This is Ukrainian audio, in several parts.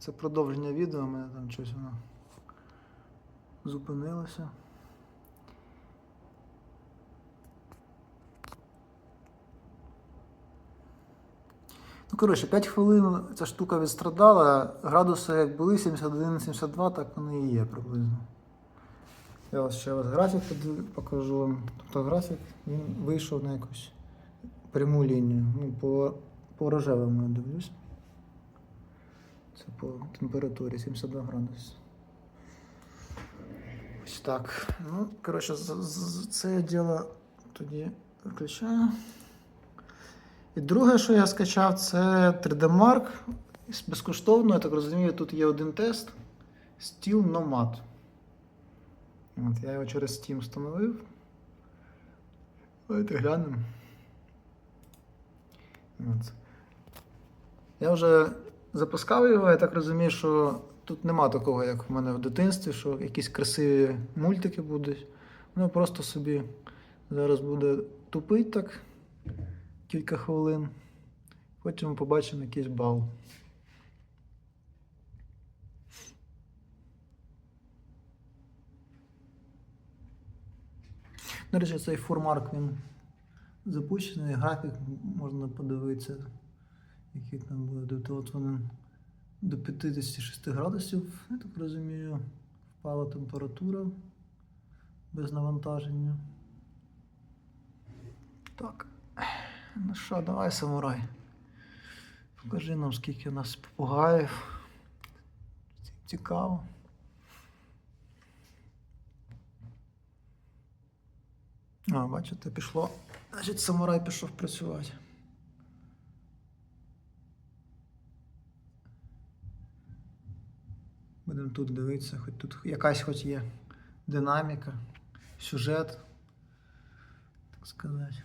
Це продовження відео, у мене там щось воно зупинилося. Ну, коротше, 5 хвилин ця штука відстрадала, градуси як були 71-72, так вони і є приблизно. Я ось ще ось графік покажу вам. Тобто графік він вийшов на якусь пряму лінію. Ну, по, по рожевому я дивлюсь. Це по температурі 72 градуси. Ось так. Ну, коротше, це діло тоді виключаю. І друге, що я скачав, це 3D Mark. Безкоштовно, я так розумію, тут є один тест. Steel Nomad. От, я його через Steam встановив. Давайте глянемо. От. Я вже запускав його, я так розумію, що тут нема такого, як в мене в дитинстві, що якісь красиві мультики будуть. Воно просто собі зараз буде тупить так кілька хвилин. Потім побачимо якийсь бал. До речі, цей фурмарк він запущений, графік можна подивитися, який там буде. Він до 56 градусів, я так розумію, впала температура без навантаження. Так. Ну що, давай, самурай. Покажи нам, скільки у нас попугаїв. Цікаво. А, бачите, пішло. Значить, самурай пішов працювати. Будемо тут дивитися, хоч тут якась хоч є динаміка, сюжет, так сказати.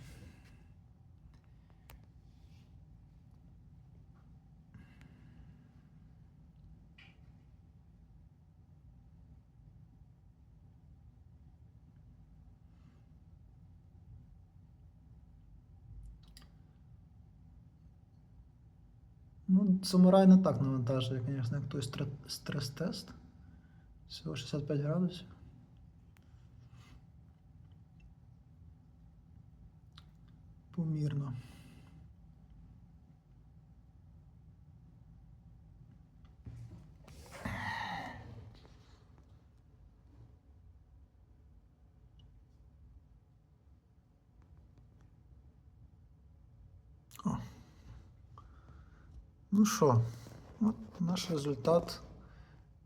Ну, самурай не так навантажує, звісно, як той стрес-тест. Всього 65 градусів. Помірно. Ну що, от наш результат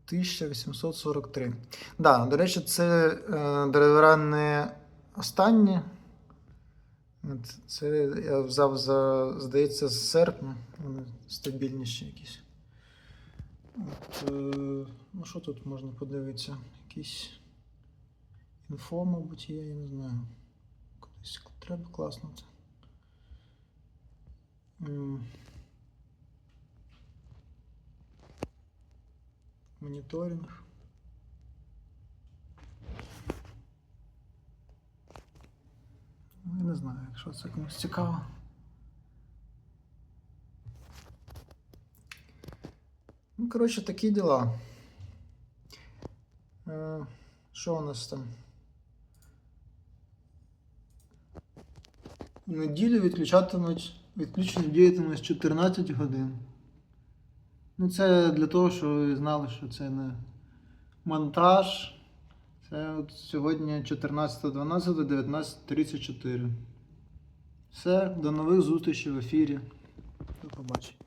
1843. Да, до речі, це е, драйвера не останні. Це я взяв за, здається, з серпня. Вони стабільніші якісь. От, е, ну що тут можна подивитися? Якісь інфо, мабуть, є, я не знаю. Кудись треба класнути. Моніторинг. Я не знаю, якщо це комусь цікаво. Ну, коротше, такі діла. Е, Що у нас там? Неділю відключатимуть, відключення діятимуть 14 годин. Ну, це для того, щоб ви знали, що це не монтаж. Це от сьогодні 14.12, 19.34. Все, до нових зустрічей в ефірі. До побачення.